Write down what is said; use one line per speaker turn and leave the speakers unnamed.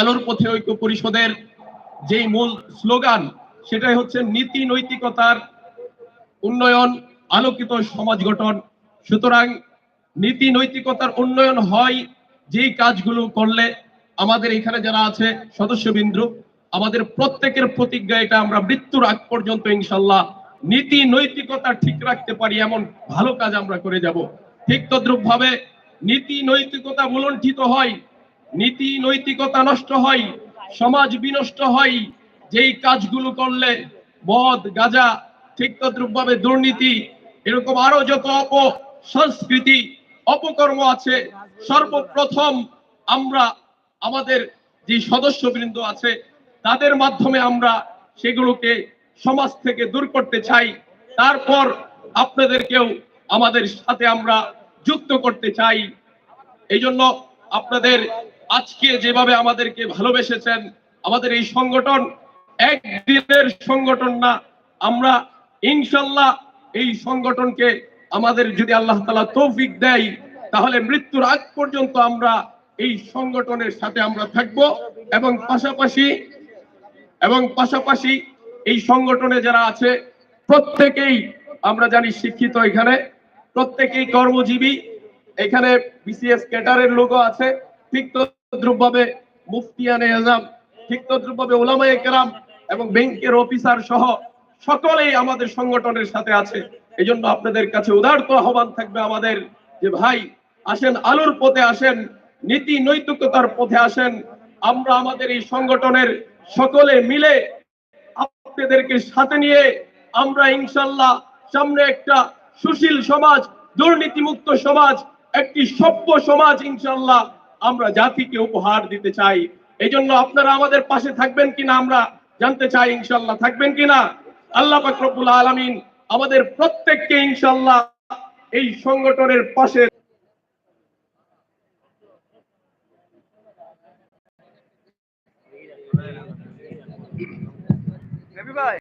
আলোর পথে ঐক্য পরিষদের যেই মূল স্লোগান, সেটাই হচ্ছে নীতি নৈতিকতার উন্নয়ন, আলোকিত সমাজ গঠন। সুতরাং নীতি নৈতিকতার উন্নয়ন হয় যেই কাজগুলো করলে আমাদের এখানে যারা আছে সদস্যবৃন্দ, আমাদের প্রত্যেকের প্রতিজ্ঞা এটা আমরা মৃত্যুর আগ পর্যন্ত ইনশাল্লাহ নীতি নৈতিকতা ঠিক রাখতে পারি, এমন ভালো কাজ আমরা করে যাব। ঠিক তদ্রুপ ভাবে নীতি নৈতিকতা ভুলণ্ঠিত হয় নীতি নৈতিকতা নষ্ট হয়, সমাজ বিনষ্ট হয়, যেই কাজগুলো করলে মদ, গাজা ঠিক তদ্রুপ ভাবে দুর্নীতি, এরকম আরও যত অপ সংস্কৃতি, অপকর্ম আছে, সর্বপ্রথম আমরা আমাদের যে সদস্যবৃন্দ আছে, তাদের মাধ্যমে আমরা সেগুলোকে সমাজ থেকে দূর করতে চাই। তারপর আপনাদেরকেও আমাদের সাথে আমরা যুক্ত করতে চাই। এই জন্য আপনাদের আজকে যেভাবে আমাদেরকে ভালোবেসেছেন, আমাদের এই সংগঠন একদিনের সংগঠন না, আমরা ইনশাল্লাহ এই সংগঠনকে আমাদের যদি আল্লাহ তালা তৌফিক দেয়, তাহলে মৃত্যুর আগ পর্যন্ত আমরা এই সংগঠনের সাথে আমরা থাকব এবং পাশাপাশি এবং পাশাপাশি এই সংগঠনে যারা আছে, প্রত্যেকেই আমরা জানি শিক্ষিত এখানে, প্রত্যেকেই কর্মজীবী। এখানে বিসিএস ক্যাডারের লোগো আছে, ঠিক মুফতিয়ানে কেরাম এবং ব্যাংকের অফিসার সহ সকলেই আমাদের সংগঠনের সাথে আছে। এই আপনাদের কাছে আহ্বান থাকবে আমাদের যে, ভাই, আসেন, আলোর পথে আসেন, নীতি নৈতিকতার পথে আসেন। আমরা আমাদের এই সংগঠনের সকলে মিলে আপনাদেরকে সাথে নিয়ে আমরা ইনশাল্লাহ সামনে একটা সুশীল সমাজ, দুর্নীতিমুক্ত সমাজ, একটি সভ্য সমাজ ইনশাল্লাহ আমরা জাতিকে উপহার দিতে চাই। এই জন্য আপনারা আমাদের পাশে থাকবেন কিনা আমরা জানতে চাই ইনশাল্লাহ থাকবেন কিনা? আল্লাহ ফাকরুল আলমিন আমাদের প্রত্যেককে ইনশাল্লাহ এই সংগঠনের পাশে
ভাই